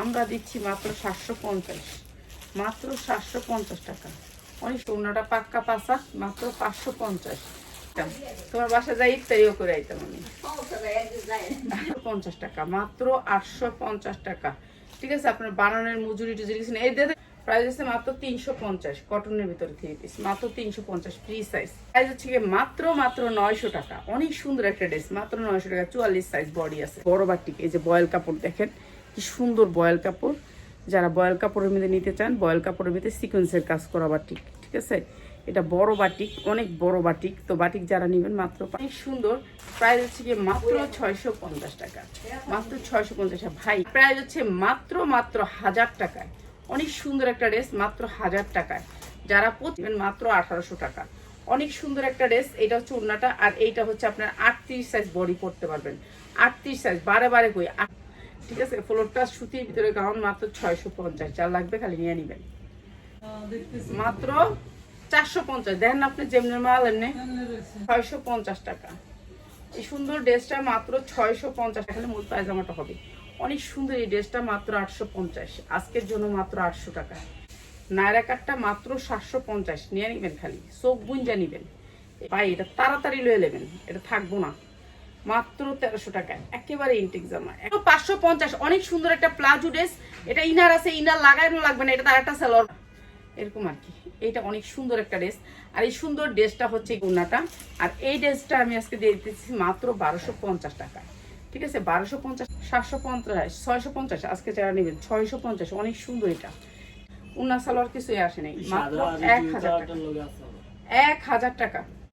আমরা দিচ্ছি মাত্র সাতশো পঞ্চাশ। মাত্র সাতশো পঞ্চাশ টাকা। অনেক সোনাটা পাক্কা পাসা মাত্র পাঁচশো পঞ্চাশ তোমার বাসা যাই, ইফতারিও করে আইতাম আমি। পঞ্চাশ টাকা, মাত্র আটশো পঞ্চাশ টাকা। ঠিক আছে, আপনার বানানোর মজুরি টুজুরি কিছু এই দেখে প্রাইস হচ্ছে মাত্র তিনশো পঞ্চাশ কটনের ভিতরে থ্রি পিস মাত্র তিনশো পঞ্চাশ ফ্রি সাইজ প্রাইস হচ্ছে গিয়ে মাত্র মাত্র নয়শো টাকা। অনেক সুন্দর একটা ড্রেস মাত্র নয়শো টাকা, চুয়াল্লিশ সাইজ বডি আছে। বড় বাটিক, এই যে বয়েল কাপড় দেখেন। কি সুন্দর বয়েল কাপড়। যারা বয়েল কাপড়ের মধ্যে নিতে চান, বয়েল কাপড়ের ভিতরে সিকোয়েন্সের কাজ করা বাটিক, ঠিক আছে? এটা বড় বাটিক, অনেক বড় বাটিক। তো বাটিক যারা নেবেন, মাত্র অনেক সুন্দর। প্রাইস হচ্ছে গিয়ে মাত্র ছয়শো পঞ্চাশ টাকা। মাত্র ছয়শো পঞ্চাশ ভাই প্রাইস হচ্ছে মাত্র মাত্র হাজার টাকায়। অনেক সুন্দর একটা ড্রেস মাত্র হাজার টাকায়। যারা পচিবেন মাত্র আঠারোশো টাকা। অনেক সুন্দর একটা ড্রেস এটা হচ্ছে উন্নাটা আর এইটা হচ্ছে আপনার আটত্রিশ সাইজ বডি পড়তে পারবেন। আটত্রিশ সাইজ বারে বারে কই ঠিক আছে ফ্লোরটা সুতির ভিতরে গাউন মাত্র ছয়শো পঞ্চাশ, যা লাগবে খালি নিয়ে নেবেন। মাত্র চারশো পঞ্চাশ, দেখেন আপনি যেমনি মাল এমনি, ছয়শো পঞ্চাশ টাকা। এই সুন্দর ড্রেসটা মাত্র ছয়শো পঞ্চাশ এখানে মূল পায়জামাটা হবে। অনেক সুন্দর এই ড্রেসটা মাত্র আটশো পঞ্চাশ, আজকের জন্য মাত্র আটশো টাকা। নায়রা কাটটা মাত্র সাতশো পঞ্চাশ, নিয়ে নিবেন খালি, চোখ বুঞ্জা নিবেন। ভাই, এটা তাড়াতাড়ি লয়ে নেবেন, এটা থাকব না। মাত্র তেরোশো টাকা একেবারে ইনটেক জামা। পাঁচশো পঞ্চাশ। অনেক সুন্দর একটা প্লাজো ড্রেস। এটা ইনার আছে ইনার লাগানো লাগবে না এটা তার একটা সেলর এরকম আর কি। এইটা অনেক সুন্দর একটা ড্রেস। আর এই সুন্দর ড্রেসটা হচ্ছে গুনাটা আর এই ড্রেসটা আমি আজকে দিয়ে দিতেছি মাত্র বারোশো পঞ্চাশ টাকা ঠিক আছে? বারোশো পঞ্চাশ সাতশো পঞ্চাশ ছয়শো পঞ্চাশ। আজকে যারা নেবেন ছয়শো পঞ্চাশ। অনেক সুন্দর এটা। উন্না সালোয়ার কিছুই আসে নাই। মাত্র এক হাজার টাকা। এক হাজার টাকা।